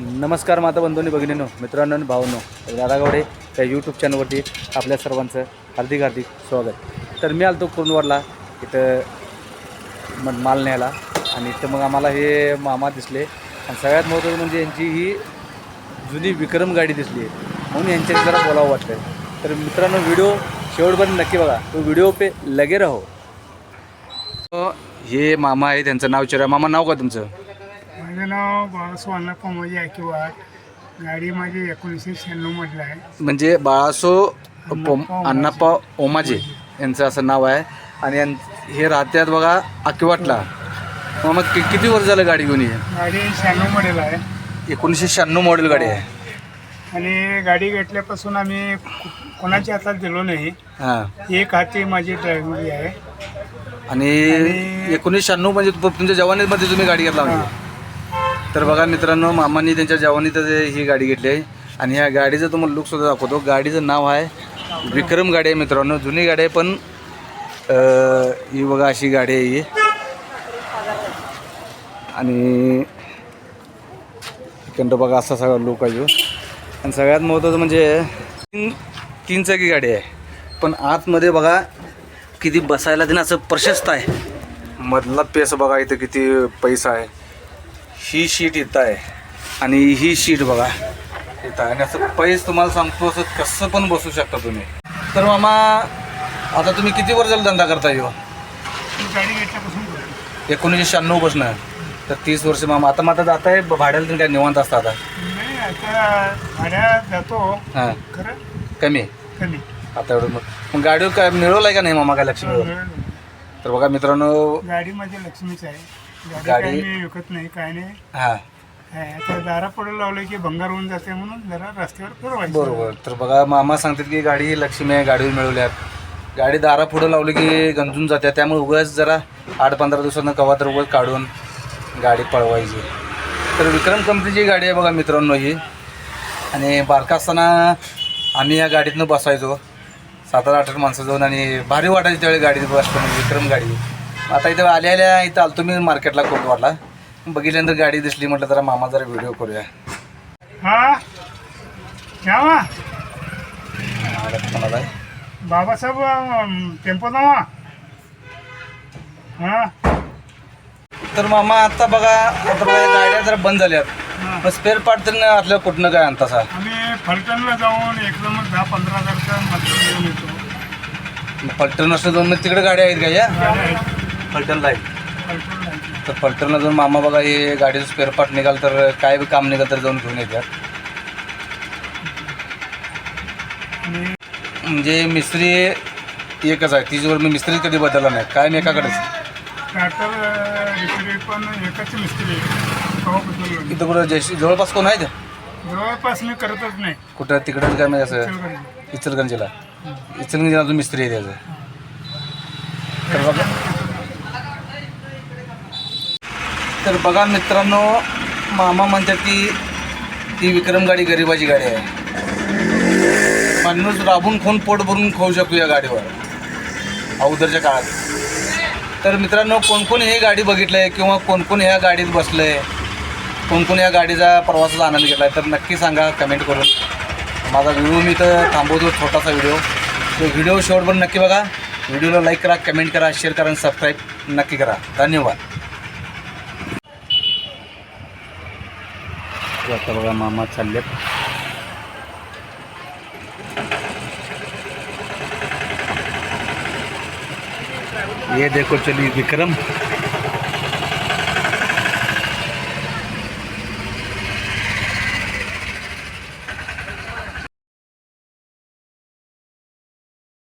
नमस्कार माता बंधूंनी भगिनीनो मित्रांनो आणि भावनो दादा गावडे त्या यूट्यूब चॅनलवरती आपल्या सर्वांचं हार्दिक हार्दिक स्वागत. तर मी आलतो कुर्नवारला इथं मग माल न्यायला. आणि इथं मग आम्हाला हे मामा दिसले. आणि सगळ्यात महत्त्वाचं म्हणजे यांची ही जुनी विक्रम गाडी दिसली म्हणून यांच्याशी जरा बोलावं वाटतं तर मित्रांनो व्हिडिओ शेवटपर्यंत नक्की बघा. तो व्हिडिओ पे लगे राहो. हे मामा आहे त्यांचं नाव चिरा मामा नाव का तुमचं? माझं नाव बाळासो अण्णा कोमाजी आयकीवाड गाडी माझी एकोणीसशे शहाण्णवमधलं आहे. म्हणजे बाळासो पोम अण्णाप्पा ओमाजे यांचं असं नाव आहे. आणि यां- हे राहत्यात बघा अकिवाटला मग कि किती वर्ष झालं गाडी घेऊन ये गाडी शहाण्णव मॉडेल आहे. एकोणीसशे शहाण्णव मॉडेल गाडी आहे. आणि गाडी घेतल्यापासून आम्ही को- कोणाच्या हातात दिलो नाही. हां. एक हाती माझी ड्रायव्हरी आहे. आणि आणि- एकोणीसशे शहाण्णव म्हणजे तु- तुमच्या जवानीमध्ये तुम्ही गाडी घेतला म्हणजे? तर बघा मित्रांनो मामांनी त्यांच्या जवानीत ही गाडी घेतली आहे. आणि ह्या गाडीचं तुम्हाला लुकसुद्धा दाखवतो. गाडीचं नाव आहे विक्रम गाडी आहे मित्रांनो. जुनी गाडी आहे पण ही बघा अशी गाडी आहे ही. आणि इकडं बघा असा सगळा लुक आहे आणि सगळ्यात महत्त्वाचं म्हणजे तीन तीन चाकी गाडी आहे. पण आतमध्ये बघा किती बसायला देणं असं प्रशस्त आहे. मधला पेस बघा इथं किती पैसा आहे. ही शीट इथं आहे. आणि ही शीट बघा इथं आहे. आणि असं पैस तुम्हाला सांगतो असं कसं पण बसू शकता तुम्ही. तर मामा आता तुम्ही किती वर्ष झालं धंदा करता येऊ करतो. एकोणीसशे शहाण्णवपासून. तर तीस वर्ष मामा. आता आता जात आहे भाड्याला तुम्ही काय निवांत असता आता? हां. कमी? कमी. आता एवढं मग मग गाडीवर काय मिळवलं आहे का नाही मामा काय लक्ष्मीवर? तर बघा मित्रांनो गाडी माझी लक्ष्मीच आहे. गाडी काही विकत नाही काय नाही. हां. आता दारा पडून लावलं की भंगार होऊन जाते म्हणून जरा रस्त्यावर फिरवायचं. बरोबर. तर बघा मामा सांगतात की गाडी ही लक्ष्मी आहे गाडीवर मिळवल्यात गाडी दारा पुढं लावली की गंजून जाते. त्यामुळे उगाच जरा आठ पंधरा दिवसानं कवा तर उगाच काढून गाडी पळवायची. तर विक्रम कंपनीची गाडी आहे बघा मित्रांनो ही. आणि बारका असताना आम्ही या गाडीतनं बसायचो. सात आठ आठ माणसं जाऊन आणि भारी वाटायची त्यावेळी गाडीत बसतो म्हणजे विक्रम गाडी. आता इथं आल्या आल्या इथं आलतो मी मार्केटला कोटवारला बघितल्यानंतर गाडी दिसली म्हटलं जरा मामा जरा व्हिडिओ करूया. हा? घ्यावा बाबासाहेब टेम्पो नावा हा? तर मामा आता बघा आता बघा या गाड्या जरा बंद झाल्यात. मग स्पेअर पार्ट तर आपल्या कुठनं काय आणता सा? आम्ही फलटणला जाऊन एकदम दहा पंधरा हजारचा मटेरियल घेऊन येतो फलटण असं जाऊन मग तिकडे गाड्या आहेत का या. फलटणला आहेत. तर फलटणला जाऊन मामा बघा हे गाडीचं स्पेअर पार्ट निघाल तर काय बी काम निघाल तर जाऊन घेऊन येतात म्हणजे मिस्त्री एकच आहे तिच्यावर मी मिस्त्री कधी बदलला नाही. काय मी एकाकडेच. ट्रॅक्टर रिपेअरी पण एकच मिस्त्री आहे. कवा बदललो इथं कुठं जयश्री जवळपास कोण आहेत जवळपास मी करतच नाही. कुठं? तिकडं काय म्हणजे असं? इचलकरंजी. इचलगंजीला इचलगंजीला अजून मिस्त्री आहे त्याचं. तर बघा. तर बघा मित्रांनो मामा म्हणतात की ती विक्रम गाडी गरिबाची गाडी आहे. माणूस राबून खाऊन पोट भरून खाऊ शकू या गाडीवर. अगोदरच्या काळात. तर मित्रांनो कोणकोण हे गाडी बघितलं आहे किंवा कोण कोण ह्या गाडीत बसलं आहे कोण कोण या गाडीचा प्रवासाचा आनंद घेतला आहे तर नक्की सांगा कमेंट करून. माझा व्हिडिओ मी तर थांबवतो छोटासा व्हिडिओ. तो व्हिडिओ शेवटवर नक्की बघा. व्हिडिओला लाईक करा कमेंट करा शेअर करा आणि सबस्क्राईब नक्की करा. धन्यवाद. आता बघा मामा चाललेत. ये देखो चली विक्रम.